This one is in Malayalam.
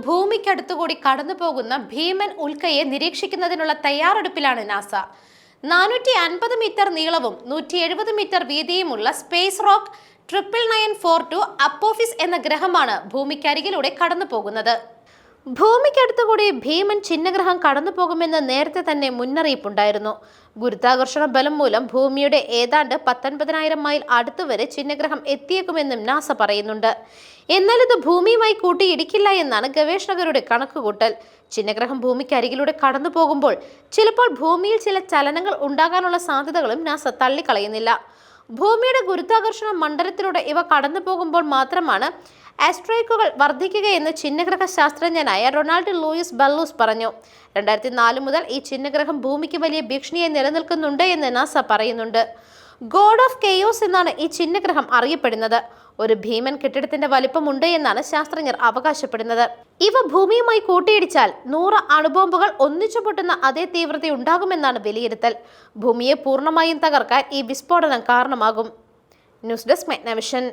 ഭൂമിക്കടുത്തുകൂടി കടന്നു പോകുന്ന ഭീമൻ ഉൽക്കയെ നിരീക്ഷിക്കുന്നതിനുള്ള തയ്യാറെടുപ്പിലാണ് നാസ. നാനൂറ്റി അൻപത് മീറ്റർ നീളവും നൂറ്റി എഴുപത് metre വീതിയുമുള്ള space rock triple nine four two Apophis എന്ന ഗ്രഹമാണ് ഭൂമിക്കരികിലൂടെ കടന്നു പോകുന്നത് ഭൂമിക്കടുത്തുകൂടി ഭീമൻ ചിഹ്നഗ്രഹം കടന്നു പോകുമെന്ന് നേരത്തെ തന്നെ മുന്നറിയിപ്പുണ്ടായിരുന്നു. ഗുരുത്വാകർഷണ ബലം മൂലം ഭൂമിയുടെ ഏതാണ്ട് പത്തൊൻപതിനായിരം മൈൽ അടുത്തുവരെ ചിഹ്നഗ്രഹം എത്തിയേക്കുമെന്നും നാസ പറയുന്നുണ്ട്. എന്നാൽ ഇത് ഭൂമിയുമായി കൂട്ടിയിടിക്കില്ല എന്നാണ് ഗവേഷകരുടെ കണക്കുകൂട്ടൽ. ചിഹ്നഗ്രഹം ഭൂമിക്ക് അരികിലൂടെ കടന്നു പോകുമ്പോൾ ചിലപ്പോൾ ഭൂമിയിൽ ചില ചലനങ്ങൾ ഉണ്ടാകാനുള്ള സാധ്യതകളും നാസ തള്ളിക്കളയുന്നില്ല. ഭൂമിയുടെ ഗുരുത്വാകർഷണ മണ്ഡലത്തിലൂടെ ഇവ കടന്നു പോകുമ്പോൾ മാത്രമാണ് ആസ്ട്രോയിക്കുകൾ വർദ്ധിക്കുകയെന്ന് ചിഹ്നഗ്രഹ ശാസ്ത്രജ്ഞനായ റൊണാൾഡ് ലൂയിസ് ബല്ലൂസ് പറഞ്ഞു. രണ്ടായിരത്തി നാല് മുതൽ ഈ ചിഹ്നഗ്രഹം ഭൂമിക്ക് വലിയ ഭീഷണിയെ നിലനിൽക്കുന്നുണ്ട് എന്ന് നാസ പറയുന്നുണ്ട്. ഗോഡ് ഓഫ് കെയോസ് എന്നാണ് ഈ ചിഹ്നഗ്രഹം അറിയപ്പെടുന്നത്. ഒരു ഭീമൻ കെട്ടിടത്തിന്റെ വലിപ്പമുണ്ട് എന്നാണ് ശാസ്ത്രജ്ഞർ അവകാശപ്പെടുന്നത്. ഇവ ഭൂമിയുമായി കൂട്ടിയിടിച്ചാൽ നൂറ് അണുബോംബുകൾ ഒന്നിച്ചു പൊട്ടുന്ന അതേ തീവ്രത ഉണ്ടാകുമെന്നാണ് വിലയിരുത്തൽ. ഭൂമിയെ പൂർണമായും തകർക്കാൻ ഈ വിസ്ഫോടനം കാരണമാകും. News desk മെഗ്നവിഷൻ.